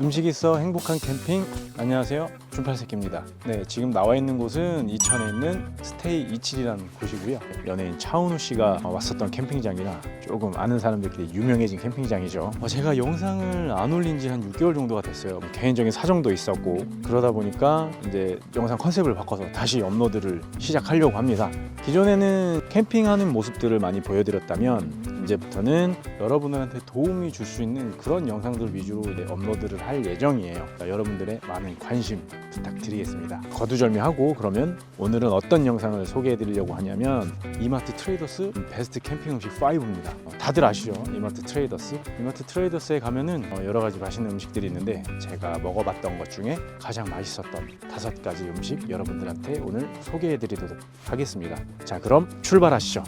음식 있어 행복한 캠핑. 안녕하세요. 준팔새끼입니다. 네 지금 나와 있는 곳은 이천에 있는 스테이 27이라는 곳이고요. 연예인 차은우 씨가 왔었던 캠핑장이라 조금 아는 사람들끼리 유명해진 캠핑장이죠. 어, 제가 영상을 안 올린 지 한 6개월 정도가 됐어요. 뭐 개인적인 사정도 있었고 그러다 보니까 이제 영상 컨셉을 바꿔서 다시 업로드를 시작하려고 합니다. 기존에는 캠핑하는 모습들을 많이 보여드렸다면 이제부터는 여러분들한테 도움이 줄 수 있는 그런 영상들 위주로 이제 업로드를 할 예정이에요. 자, 여러분들의 많은 관심 부탁드리겠습니다. 거두절미하고 그러면 오늘은 어떤 영상을 소개해 드리려고 하냐면 이마트 트레이더스 베스트 캠핑 음식 5입니다. 다들 아시죠? 이마트 트레이더스. 이마트 트레이더스에 가면은 어, 여러 가지 맛있는 음식들이 있는데 제가 먹어봤던 것 중에 가장 맛있었던 다섯 가지 음식 여러분들한테 오늘 소개해 드리도록 하겠습니다. 자, 그럼 출발하시죠.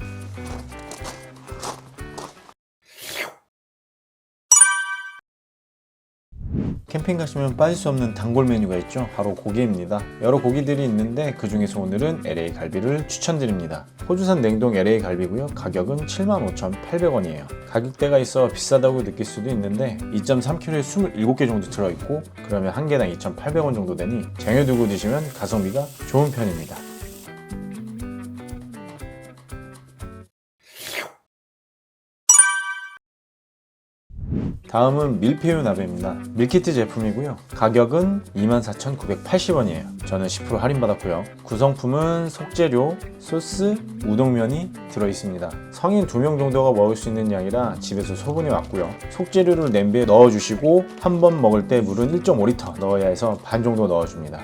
캠핑 가시면 빠질 수 없는 단골 메뉴가 있죠. 바로 고기입니다. 여러 고기들이 있는데 그 중에서 오늘은 LA 갈비를 추천드립니다. 호주산 냉동 LA 갈비고요. 가격은 75,800원이에요. 가격대가 있어 비싸다고 느낄 수도 있는데 2.3kg에 27개 정도 들어있고 그러면 한 개당 2,800원 정도 되니 쟁여 두고 드시면 가성비가 좋은 편입니다. 다음은 밀푀유 나베입니다. 밀키트 제품이고요. 가격은 24,980원이에요. 저는 10% 할인받았고요. 구성품은 속재료, 소스, 우동면이 들어있습니다. 성인 2명 정도가 먹을 수 있는 양이라 집에서 소분이 왔고요. 속재료를 냄비에 넣어주시고 한 번 먹을 때 물은 1.5리터 넣어야 해서 반 정도 넣어줍니다.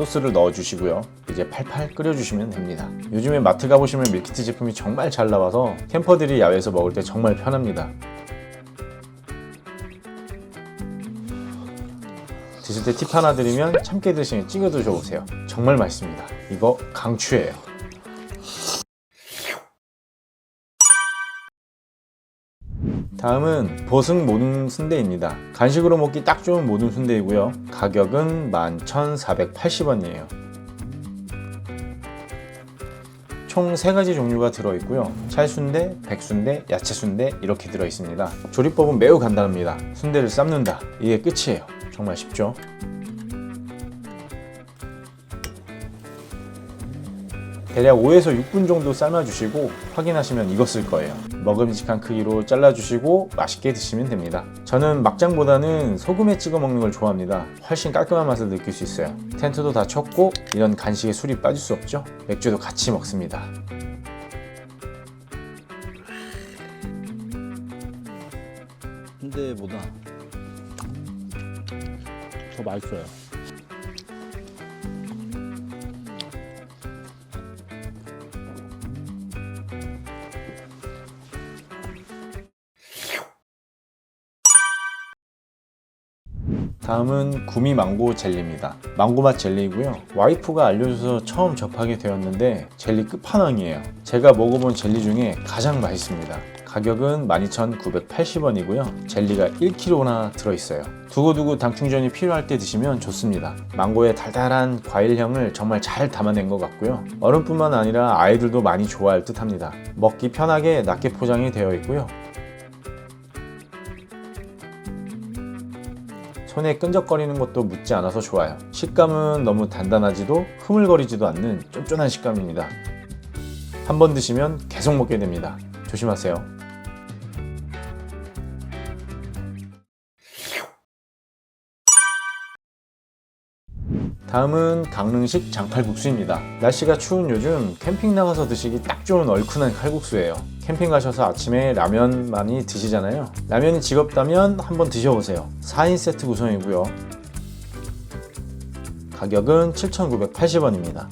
소스를 넣어주시고요. 이제 팔팔 끓여주시면 됩니다. 요즘에 마트 가보시면 밀키트 제품이 정말 잘 나와서 캠퍼들이 야외에서 먹을 때 정말 편합니다. 드실 때 팁 하나 드리면 참깨 드시면 찍어 드셔보세요. 정말 맛있습니다. 이거 강추예요. 다음은 보승 모든 순대입니다. 간식으로 먹기 딱 좋은 모든 순대이고요. 가격은 11,480원이에요. 총 3가지 종류가 들어있고요. 찰순대, 백순대, 야채순대 이렇게 들어있습니다. 조리법은 매우 간단합니다. 순대를 삶는다. 이게 끝이에요. 정말 쉽죠? 대략 5에서 6분 정도 삶아주시고 확인하시면 익었을 거예요. 먹음직한 크기로 잘라주시고 맛있게 드시면 됩니다. 저는 막장보다는 소금에 찍어 먹는 걸 좋아합니다. 훨씬 깔끔한 맛을 느낄 수 있어요. 텐트도 다 쳤고 이런 간식에 술이 빠질 수 없죠. 맥주도 같이 먹습니다. 순대보다 더 맛있어요. 다음은 구미 망고 젤리입니다. 망고 맛 젤리이고요. 와이프가 알려줘서 처음 접하게 되었는데 젤리 끝판왕이에요. 제가 먹어본 젤리 중에 가장 맛있습니다. 가격은 12,980원이고요. 젤리가 1kg나 들어있어요. 두고두고 당 충전이 필요할 때 드시면 좋습니다. 망고의 달달한 과일향을 정말 잘 담아낸 것 같고요. 어른뿐만 아니라 아이들도 많이 좋아할 듯 합니다. 먹기 편하게 낮게 포장이 되어 있고요. 손에 끈적거리는 것도 묻지 않아서 좋아요. 식감은 너무 단단하지도 흐물거리지도 않는 쫀쫀한 식감입니다. 한 번 드시면 계속 먹게 됩니다. 조심하세요. 다음은 강릉식 장칼국수입니다. 날씨가 추운 요즘 캠핑 나가서 드시기 딱 좋은 얼큰한 칼국수예요. 캠핑 가셔서 아침에 라면 많이 드시잖아요. 라면이 지겹다면 한번 드셔보세요. 4인 세트 구성이고요. 가격은 7,980원입니다.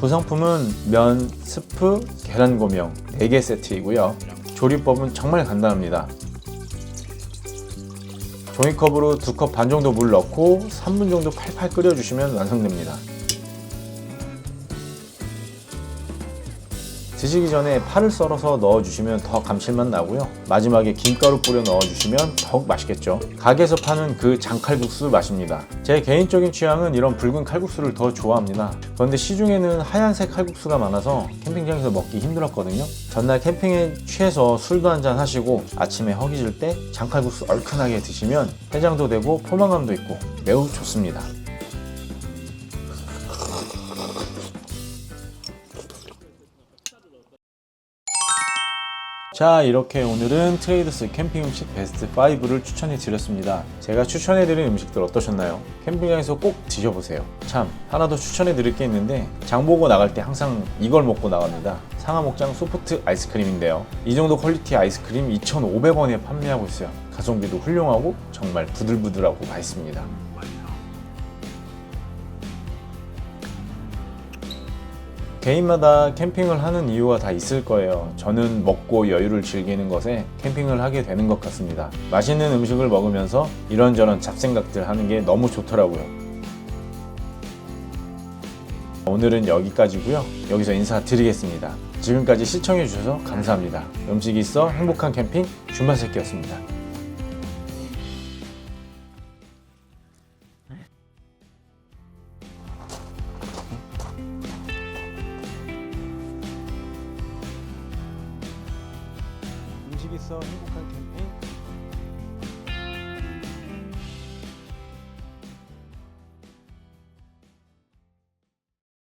구성품은 면, 스프, 계란 고명 4개 세트이고요. 조리법은 정말 간단합니다. 종이컵으로 두 컵 반 정도 물 넣고 3분 정도 팔팔 끓여주시면 완성됩니다. 드시기 전에 파를 썰어서 넣어주시면 더 감칠맛 나고요. 마지막에 김가루 뿌려 넣어주시면 더욱 맛있겠죠. 가게에서 파는 그 장칼국수 맛입니다. 제 개인적인 취향은 이런 붉은 칼국수를 더 좋아합니다. 그런데 시중에는 하얀색 칼국수가 많아서 캠핑장에서 먹기 힘들었거든요. 전날 캠핑에 취해서 술도 한잔 하시고 아침에 허기질 때 장칼국수 얼큰하게 드시면 해장도 되고 포만감도 있고 매우 좋습니다. 자 이렇게 오늘은 트레이더스 캠핑 음식 베스트 5를 추천해 드렸습니다. 제가 추천해 드린 음식들 어떠셨나요? 캠핑장에서 꼭 드셔보세요. 참 하나 더 추천해 드릴 게 있는데 장 보고 나갈 때 항상 이걸 먹고 나갑니다. 상하목장 소프트 아이스크림인데요. 이 정도 퀄리티 아이스크림 2,500원에 판매하고 있어요. 가성비도 훌륭하고 정말 부들부들하고 맛있습니다 개인마다 캠핑을 하는 이유가 다 있을 거예요. 저는 먹고 여유를 즐기는 것에 캠핑을 하게 되는 것 같습니다. 맛있는 음식을 먹으면서 이런저런 잡생각들 하는 게 너무 좋더라고요. 오늘은 여기까지고요. 여기서 인사드리겠습니다. 지금까지 시청해 주셔서 감사합니다. 음식이 있어 행복한 캠핑 준마새끼였습니다. 음식 있어 행복한 캠핑